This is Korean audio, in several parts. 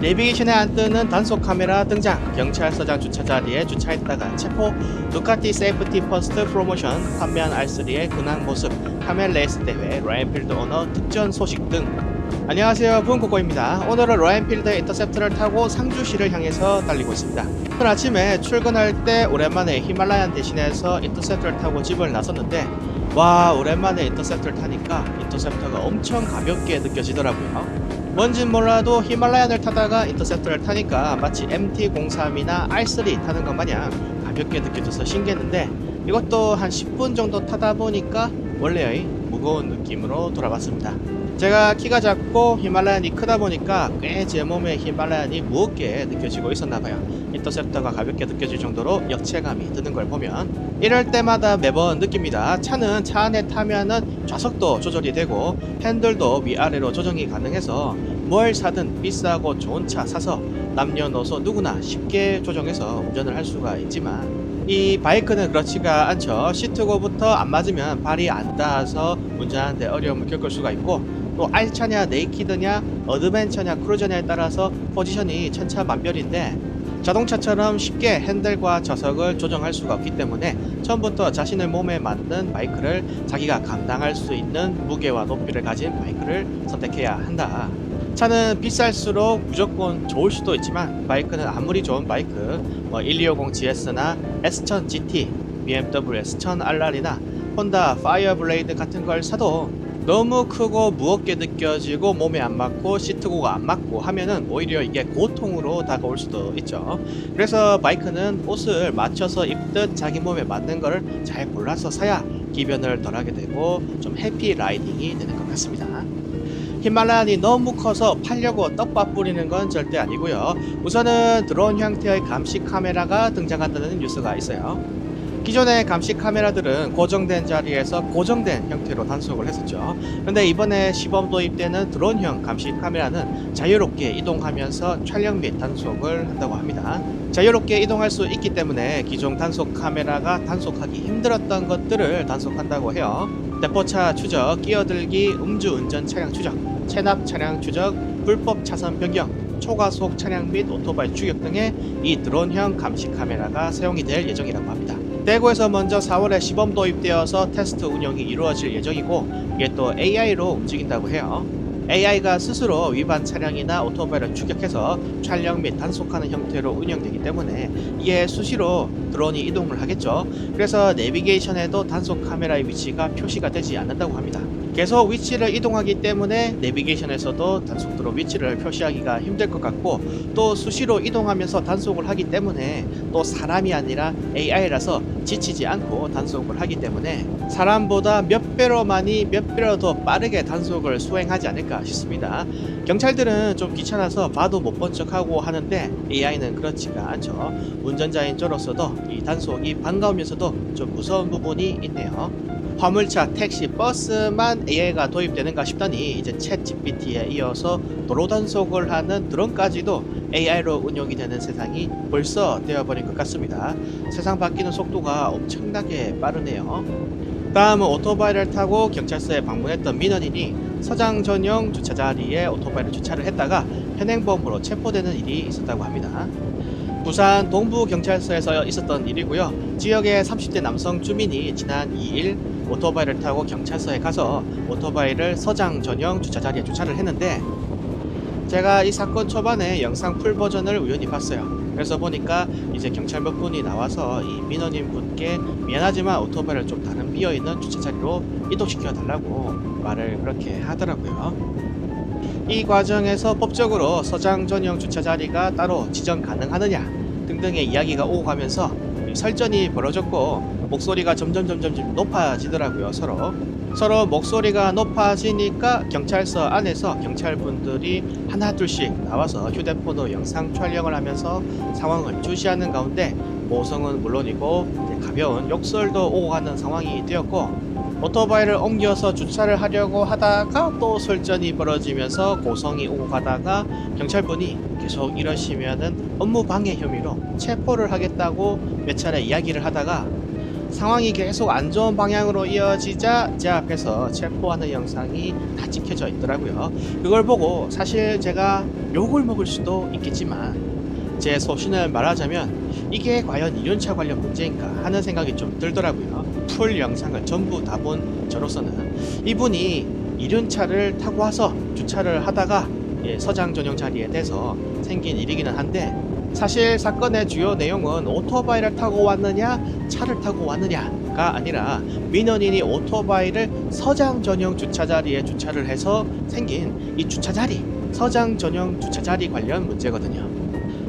내비게이션에 안 뜨는 단속 카메라 등장. 경찰서장 주차 자리에 주차했다가 체포. 두카티 세이프티 퍼스트 프로모션 판매한 R3의 근황 모습 카멜 레이스 대회 로얄필드 오너 특전 소식 등. 안녕하세요. 분코코입니다. 오늘은 로얄필드 인터셉트를 타고 상주시를 향해서 달리고 있습니다. 오늘 아침에 출근할 때 오랜만에 히말라얀 대신해서 인터셉트를 타고 집을 나섰는데 와 오랜만에 인터셉트를 타니까 인터셉터가 엄청 가볍게 느껴지더라고요 뭔진 몰라도 히말라얀을 타다가 인터셉터를 타니까 마치 MT-03이나 R3 타는 것 마냥 가볍게 느껴져서 신기했는데 이것도 한 10분 정도 타다 보니까 원래의 무거운 느낌으로 돌아왔습니다. 제가 키가 작고 히말라얀이 크다 보니까 꽤 제 몸에 히말라얀이 무겁게 느껴지고 있었나봐요. 인터셉터가 가볍게 느껴질 정도로 역체감이 드는 걸 보면 이럴 때마다 매번 느낍니다. 차는 차 안에 타면은 좌석도 조절이 되고 핸들도 위아래로 조정이 가능해서 뭘 사든 비싸고 좋은 차 사서 남녀노소 누구나 쉽게 조정해서 운전을 할 수가 있지만 이 바이크는 그렇지가 않죠. 시트고부터 안 맞으면 발이 안 닿아서 운전하는데 어려움을 겪을 수가 있고 또 알차냐 네이키드냐 어드벤처냐 크루저냐에 따라서 포지션이 천차만별인데 자동차처럼 쉽게 핸들과 좌석을 조정할 수가 없기 때문에 처음부터 자신의 몸에 맞는 바이크를 자기가 감당할 수 있는 무게와 높이를 가진 바이크를 선택해야 한다. 차는 비쌀수록 무조건 좋을 수도 있지만 바이크는 아무리 좋은 바이크 뭐 1250GS나 S1000 GT, BMW S1000 RR이나 혼다 파이어블레이드 같은 걸 사도 너무 크고 무겁게 느껴지고 몸에 안 맞고 시트고가 안 맞고 하면은 오히려 이게 고통으로 다가올 수도 있죠. 그래서 바이크는 옷을 맞춰서 입듯 자기 몸에 맞는 거를 잘 골라서 사야 기변을 덜하게 되고 좀 해피 라이딩이 되는 것 같습니다. 히말라얀이 너무 커서 팔려고 떡밥 뿌리는 건 절대 아니고요. 우선은 드론 형태의 감시 카메라가 등장한다는 뉴스가 있어요. 기존의 감시 카메라들은 고정된 자리에서 고정된 형태로 단속을 했었죠. 근데 이번에 시범 도입되는 드론형 감시 카메라는 자유롭게 이동하면서 촬영 및 단속을 한다고 합니다. 자유롭게 이동할 수 있기 때문에 기존 단속 카메라가 단속하기 힘들었던 것들을 단속한다고 해요. 대포차 추적, 끼어들기, 음주운전 차량 추적, 체납 차량 추적, 불법 차선 변경, 초과속 차량 및 오토바이 추격 등의 이 드론형 감시 카메라가 사용이 될 예정이라고 합니다. 대구에서 먼저 4월에 시범 도입되어서 테스트 운영이 이루어질 예정이고 이게 또 AI로 움직인다고 해요. AI가 스스로 위반 차량이나 오토바이를 추격해서 촬영 및 단속하는 형태로 운영되기 때문에 이게 수시로 드론이 이동을 하겠죠. 그래서 내비게이션에도 단속 카메라의 위치가 표시가 되지 않는다고 합니다. 계속 위치를 이동하기 때문에 내비게이션에서도 단속도로 위치를 표시하기가 힘들 것 같고 또 수시로 이동하면서 단속을 하기 때문에 또 사람이 아니라 AI라서 지치지 않고 단속을 하기 때문에 사람보다 몇 배로 많이 몇 배로 더 빠르게 단속을 수행하지 않을까 싶습니다. 경찰들은 좀 귀찮아서 봐도 못 본 척하고 하는데 AI는 그렇지가 않죠. 운전자인 저로서도 이 단속이 반가우면서도 좀 무서운 부분이 있네요. 화물차, 택시, 버스만 AI가 도입되는가 싶더니 이제 챗 GPT에 이어서 도로 단속을 하는 드론까지도 AI로 운용이 되는 세상이 벌써 되어버린 것 같습니다. 세상 바뀌는 속도가 엄청나게 빠르네요. 다음은 오토바이를 타고 경찰서에 방문했던 민원인이 서장 전용 주차 자리에 오토바이를 주차를 했다가 현행범으로 체포되는 일이 있었다고 합니다. 부산 동부 경찰서에서 있었던 일이고요. 지역의 30대 남성 주민이 지난 2일 오토바이를 타고 경찰서에 가서 오토바이를 서장 전용 주차 자리에 주차를 했는데 제가 이 사건 초반에 영상 풀 버전을 우연히 봤어요. 그래서 보니까 이제 경찰 몇 분이 나와서 이 민원인 분께 미안하지만 오토바이를 좀 다른 비어 있는 주차 자리로 이동시켜 달라고 말을 그렇게 하더라고요. 이 과정에서 법적으로 서장 전용 주차 자리가 따로 지정 가능하느냐 등등의 이야기가 오고 가면서 설전이 벌어졌고 목소리가 점점 점점 좀 높아지더라고요 서로 서로 목소리가 높아지니까 경찰서 안에서 경찰분들이 하나 둘씩 나와서 휴대폰으로 영상 촬영을 하면서 상황을 주시하는 가운데 모성은 물론이고 가벼운 욕설도 오고 가는 상황이 되었고 오토바이를 옮겨서 주차를 하려고 하다가 또 설전이 벌어지면서 고성이 오고 가다가 경찰분이 계속 이러시면은 업무 방해 혐의로 체포를 하겠다고 몇 차례 이야기를 하다가 상황이 계속 안 좋은 방향으로 이어지자 제 앞에서 체포하는 영상이 다 찍혀져 있더라고요. 그걸 보고 사실 제가 욕을 먹을 수도 있겠지만 제 소신을 말하자면 이게 과연 이륜차 관련 문제인가 하는 생각이 좀 들더라고요. 풀 영상을 전부 다 본 저로서는 이분이 이륜차를 타고 와서 주차를 하다가 예, 서장 전용 자리에 대서 생긴 일이기는 한데 사실 사건의 주요 내용은 오토바이를 타고 왔느냐 차를 타고 왔느냐가 아니라 민원인이 오토바이를 서장 전용 주차 자리에 주차를 해서 생긴 이 주차 자리 서장 전용 주차 자리 관련 문제거든요.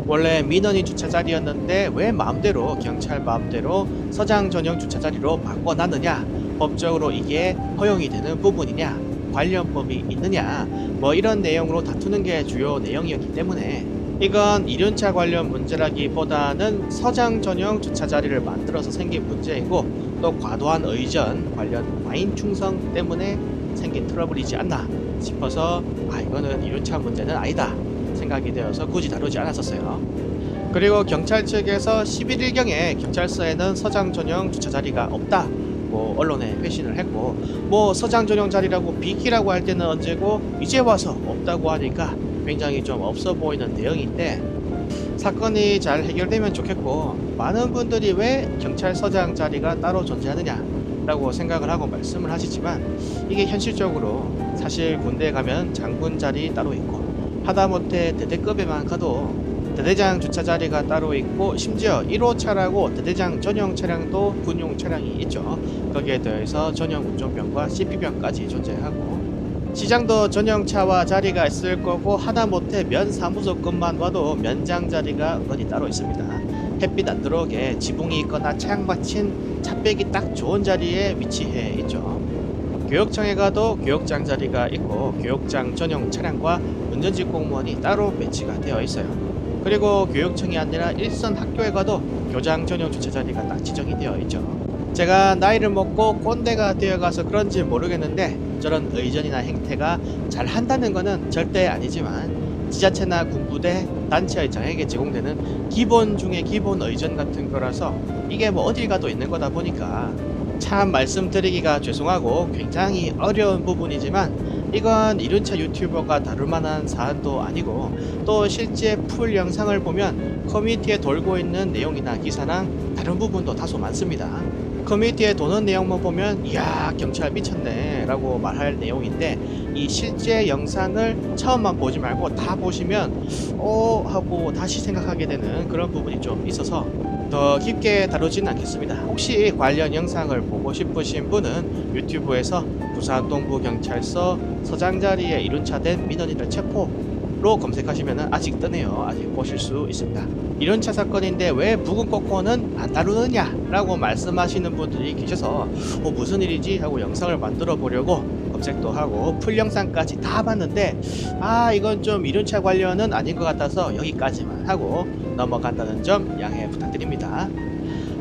원래 민원인 주차 자리였는데 왜 마음대로 경찰 마음대로 서장 전용 주차 자리로 바꿔놨느냐 법적으로 이게 허용이 되는 부분이냐 관련 법이 있느냐 뭐 이런 내용으로 다투는 게 주요 내용이었기 때문에 이건 이륜차 관련 문제라기보다는 서장 전용 주차 자리를 만들어서 생긴 문제이고 또 과도한 의전 관련 와인 충성 때문에 생긴 트러블이지 않나 싶어서 아 이거는 이륜차 문제는 아니다 생각이 되어서 굳이 다루지 않았었어요. 그리고 경찰 측에서 11일경에 경찰서에는 서장 전용 주차 자리가 없다. 뭐 언론에 회신을 했고 뭐 서장 전용 자리라고 비키라고 할 때는 언제고 이제 와서 없다고 하니까 굉장히 좀 없어 보이는 내용인데 사건이 잘 해결되면 좋겠고 많은 분들이 왜 경찰서장 자리가 따로 존재하느냐 라고 생각을 하고 말씀을 하시지만 이게 현실적으로 사실 군대에 가면 장군 자리 따로 있고 하다못해 대대급에만 가도 대대장 주차 자리가 따로 있고 심지어 1호차라고 대대장 전용 차량도 군용 차량이 있죠. 거기에 더해서 전용 운전병과 CP병까지 존재하고 시장도 전용차와 자리가 있을 거고 하다못해 면 사무소급만 와도 면장 자리가 은근히 따로 있습니다. 햇빛 안 들어오게 지붕이 있거나 차양 받친 차 빼기 딱 좋은 자리에 위치해 있죠. 교육청에 가도 교육장 자리가 있고 교육장 전용 차량과 운전직 공무원이 따로 배치가 되어 있어요. 그리고 교육청이 아니라 일선 학교에 가도 교장 전용 주차 자리가 딱 지정이 되어 있죠. 제가 나이를 먹고 꼰대가 되어가서 그런지 모르겠는데 저런 의전이나 행태가 잘 한다는 것은 절대 아니지만 지자체나 군부대, 단체의 장에게 제공되는 기본 중에 기본 의전 같은 거라서 이게 뭐 어딜 가도 있는 거다 보니까 참 말씀드리기가 죄송하고 굉장히 어려운 부분이지만 이건 이륜차 유튜버가 다룰 만한 사안도 아니고 또 실제 풀 영상을 보면 커뮤니티에 돌고 있는 내용이나 기사랑 다른 부분도 다소 많습니다. 커뮤니티에 도는 내용만 보면 이야 경찰 미쳤네 라고 말할 내용인데 이 실제 영상을 처음만 보지 말고 다 보시면 어 하고 다시 생각하게 되는 그런 부분이 좀 있어서 더 깊게 다루지는 않겠습니다. 혹시 관련 영상을 보고 싶으신 분은 유튜브에서 부산 동부경찰서 서장 자리에 이륜차 된 민원인을 체포 로 검색하시면 아직 뜨네요. 아직 보실 수 있습니다. 이륜차 사건인데 왜 코코는 안 다루느냐 라고 말씀하시는 분들이 계셔서 어, 무슨 일이지 하고 영상을 만들어 보려고 검색도 하고 풀 영상까지 다 봤는데 아 이건 좀 이륜차 관련은 아닌 것 같아서 여기까지만 하고 넘어간다는 점 양해 부탁드립니다.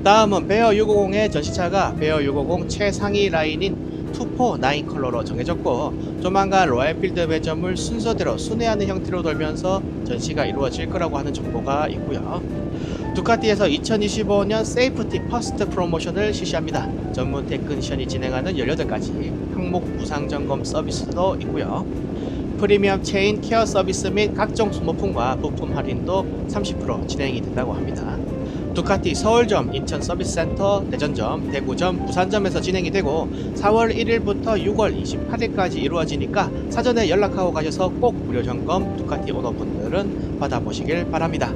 다음은 베어 650의 전시차가 베어 650 최상위 라인인 투포 9 컬러로 정해졌고 조만간 로얄필드 매점을 순서대로 순회하는 형태로 돌면서 전시가 이루어질 거라고 하는 정보가 있고요. 두카티에서 2025년 세이프티 퍼스트 프로모션을 실시합니다. 전문 테크니션이 진행하는 18가지 항목 무상 점검 서비스도 있고요. 프리미엄 체인 케어 서비스 및 각종 소모품과 부품 할인도 30% 진행이 된다고 합니다. 두카티 서울점, 인천 서비스센터, 대전점, 대구점, 부산점에서 진행이 되고 4월 1일부터 6월 28일까지 이루어지니까 사전에 연락하고 가셔서 꼭 무료 점검 두카티 오너분들은 받아보시길 바랍니다.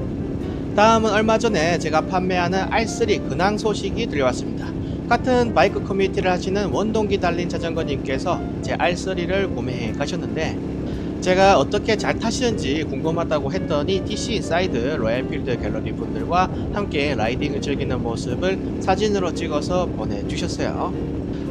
다음은 얼마 전에 제가 판매하는 R3 근황 소식이 들려왔습니다. 같은 바이크 커뮤니티를 하시는 원동기 달린 자전거님께서 제 R3를 구매해 가셨는데 제가 어떻게 잘 타시는지 궁금하다고 했더니 DC 인사이드 로얄필드 갤러리 분들과 함께 라이딩을 즐기는 모습을 사진으로 찍어서 보내주셨어요.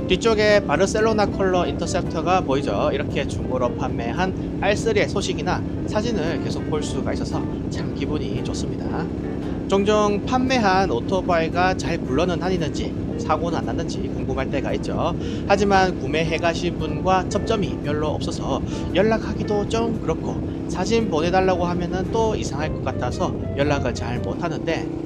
뒤쪽에 바르셀로나 컬러 인터셉터가 보이죠. 이렇게 중고로 판매한 R3의 소식이나 사진을 계속 볼 수가 있어서 참 기분이 좋습니다. 종종 판매한 오토바이가 잘 굴러는 다니는지 사고는 안 났는지 궁금할 때가 있죠. 하지만 구매해 가신 분과 접점이 별로 없어서 연락하기도 좀 그렇고 사진 보내달라고 하면은 또 이상할 것 같아서 연락을 잘 못하는데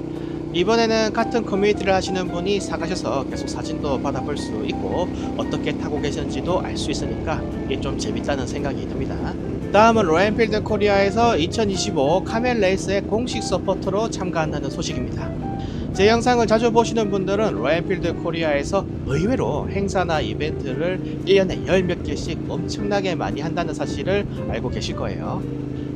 이번에는 같은 커뮤니티를 하시는 분이 사가셔서 계속 사진도 받아볼 수 있고 어떻게 타고 계신지도 알 수 있으니까 이게 좀 재밌다는 생각이 듭니다. 다음은 로얄필드 코리아에서 2025 카멜 레이스의 공식 서포터로 참가한다는 소식입니다. 제 영상을 자주 보시는 분들은 로얄필드 코리아에서 의외로 행사나 이벤트를 1년에 열 몇 개씩 엄청나게 많이 한다는 사실을 알고 계실 거예요.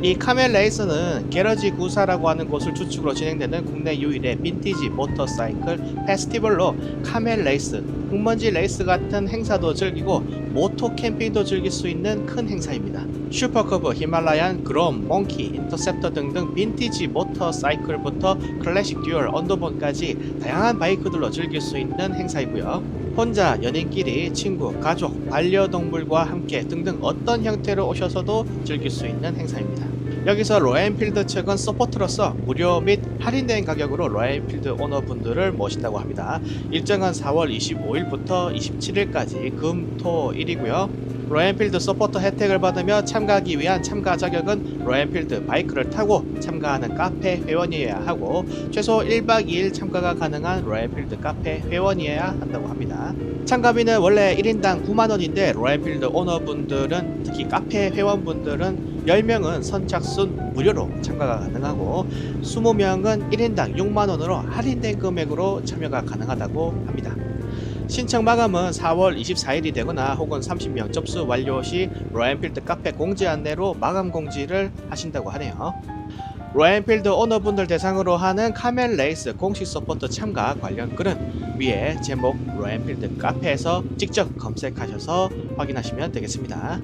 이 카멜 레이스는 게러지 구사라고 하는 곳을 주축으로 진행되는 국내 유일의 빈티지 모터사이클 페스티벌로 카멜 레이스, 흙먼지 레이스 같은 행사도 즐기고 모토 캠핑도 즐길 수 있는 큰 행사입니다. 슈퍼커브, 히말라얀, 그롬, 몽키, 인터셉터 등등 빈티지 모터사이클부터 클래식 듀얼, 언더본까지 다양한 바이크들로 즐길 수 있는 행사이고요. 혼자, 연인끼리, 친구, 가족, 반려동물과 함께 등등 어떤 형태로 오셔서도 즐길 수 있는 행사입니다. 여기서 로얄필드 측은 서포트로서 무료 및 할인된 가격으로 로얄필드 오너분들을 모신다고 합니다. 일정은 4월 25일부터 27일까지 금, 토, 일이고요. 로얄필드 서포터 혜택을 받으며 참가하기 위한 참가 자격은 로얄필드 바이크를 타고 참가하는 카페 회원이어야 하고 최소 1박 2일 참가가 가능한 로얄필드 카페 회원이어야 한다고 합니다. 참가비는 원래 1인당 9만원인데 로얄필드 오너분들은 특히 카페 회원분들은 10명은 선착순 무료로 참가가 가능하고 20명은 1인당 6만원으로 할인된 금액으로 참여가 가능하다고 합니다. 신청 마감은 4월 24일이 되거나 혹은 30명 접수 완료 시 로얄필드 카페 공지 안내로 마감 공지를 하신다고 하네요. 로얄필드 오너분들 대상으로 하는 카멜 레이스 공식 서포터 참가 관련 글은 위에 제목 로얄필드 카페에서 직접 검색하셔서 확인하시면 되겠습니다.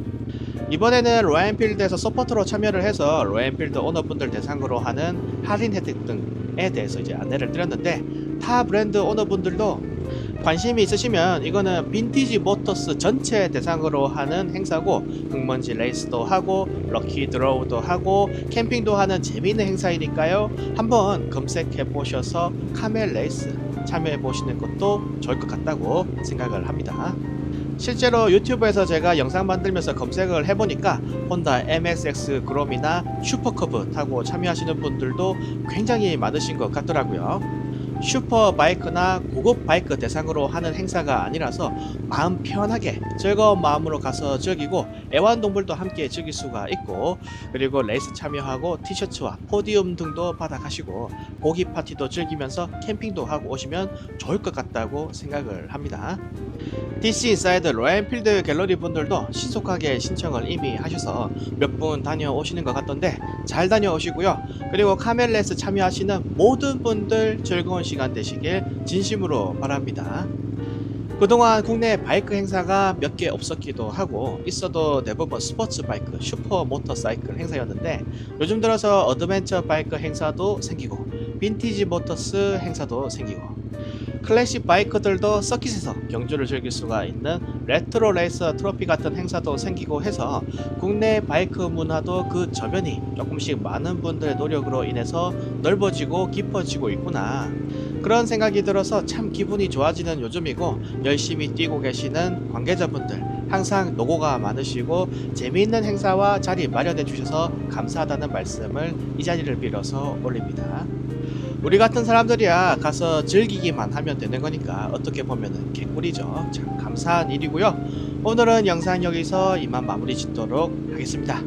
이번에는 로얄필드에서 서포터로 참여를 해서 로얄필드 오너분들 대상으로 하는 할인 혜택 등에 대해서 이제 안내를 드렸는데 타 브랜드 오너분들도 관심이 있으시면 이거는 빈티지 모터스 전체 대상으로 하는 행사고 흙먼지 레이스도 하고 럭키 드로우도 하고 캠핑도 하는 재미있는 행사이니까요 한번 검색해 보셔서 카멜 레이스 참여해 보시는 것도 좋을 것 같다고 생각을 합니다. 실제로 유튜브에서 제가 영상 만들면서 검색을 해보니까 혼다 MXX 그롬이나 슈퍼커브 타고 참여하시는 분들도 굉장히 많으신 것 같더라고요. 슈퍼 바이크나 고급 바이크 대상으로 하는 행사가 아니라서 마음 편하게 즐거운 마음으로 가서 즐기고 애완동물도 함께 즐길 수가 있고 그리고 레이스 참여하고 티셔츠와 포디움 등도 받아 가시고 고기 파티도 즐기면서 캠핑도 하고 오시면 좋을 것 같다고 생각을 합니다. DC 인사이드 로얄필드 갤러리 분들도 신속하게 신청을 이미 하셔서 몇 분 다녀오시는 것 같던데 잘 다녀오시고요. 그리고 카멜레스 참여하시는 모든 분들 즐거운 시간 되시길 진심으로 바랍니다. 그동안 국내 바이크 행사가 몇 개 없었기도 하고 있어도 대부분 스포츠 바이크, 슈퍼 모터사이클 행사였는데 요즘 들어서 어드벤처 바이크 행사도 생기고 빈티지 모터스 행사도 생기고 클래식 바이크들도 서킷에서 경주를 즐길 수가 있는 레트로 레이서 트로피 같은 행사도 생기고 해서 국내 바이크 문화도 그 저변이 조금씩 많은 분들의 노력으로 인해서 넓어지고 깊어지고 있구나. 그런 생각이 들어서 참 기분이 좋아지는 요즘이고 열심히 뛰고 계시는 관계자분들 항상 노고가 많으시고 재미있는 행사와 자리 마련해 주셔서 감사하다는 말씀을 이 자리를 빌어서 올립니다. 우리 같은 사람들이야 가서 즐기기만 하면 되는 거니까 어떻게 보면은 개꿀이죠. 참 감사한 일이고요. 오늘은 영상 여기서 이만 마무리 짓도록 하겠습니다.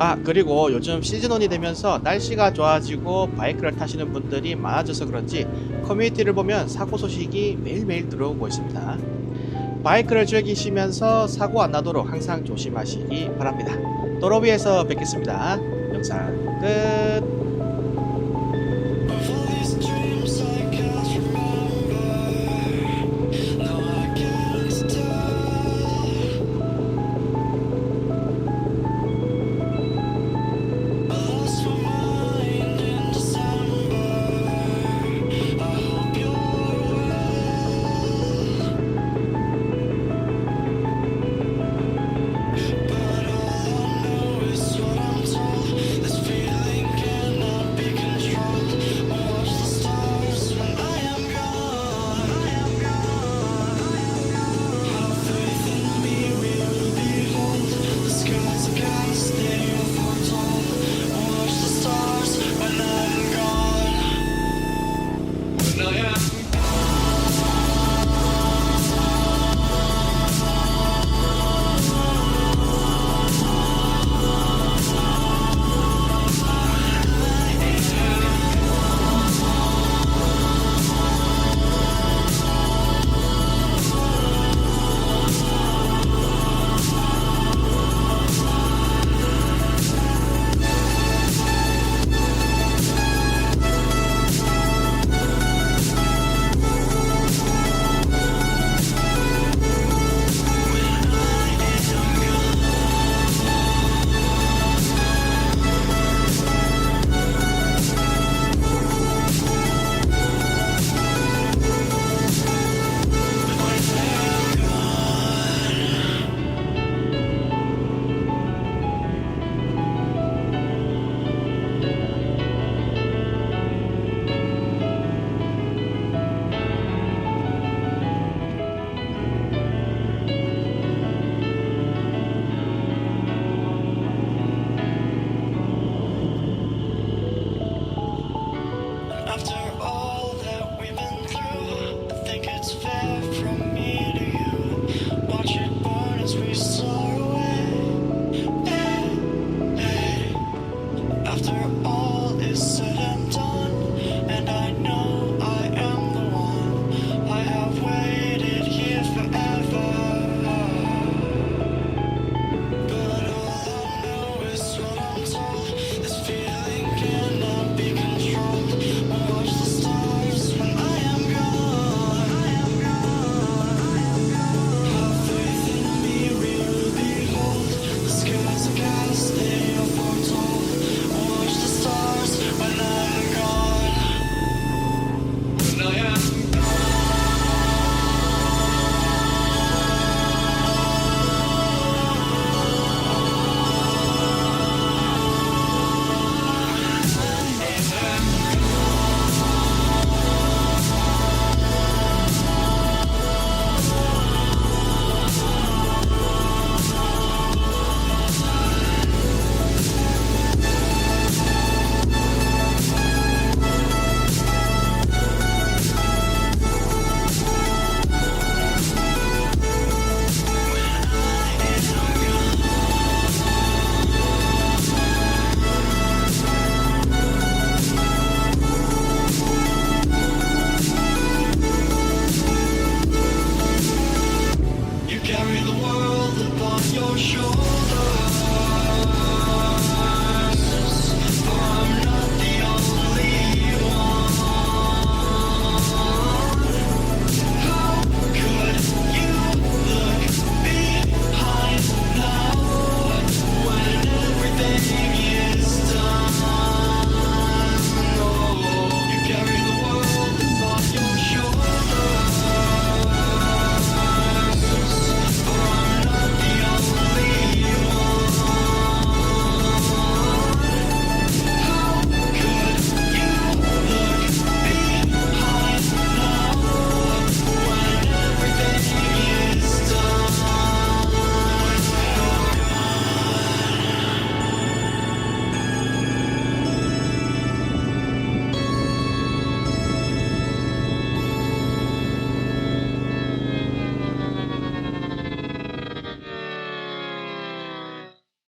아 그리고 요즘 시즌온이 되면서 날씨가 좋아지고 바이크를 타시는 분들이 많아져서 그런지 커뮤니티를 보면 사고 소식이 매일매일 들어오고 있습니다. 바이크를 즐기시면서 사고 안 나도록 항상 조심하시기 바랍니다. 도로 위에서 뵙겠습니다. 영상 끝.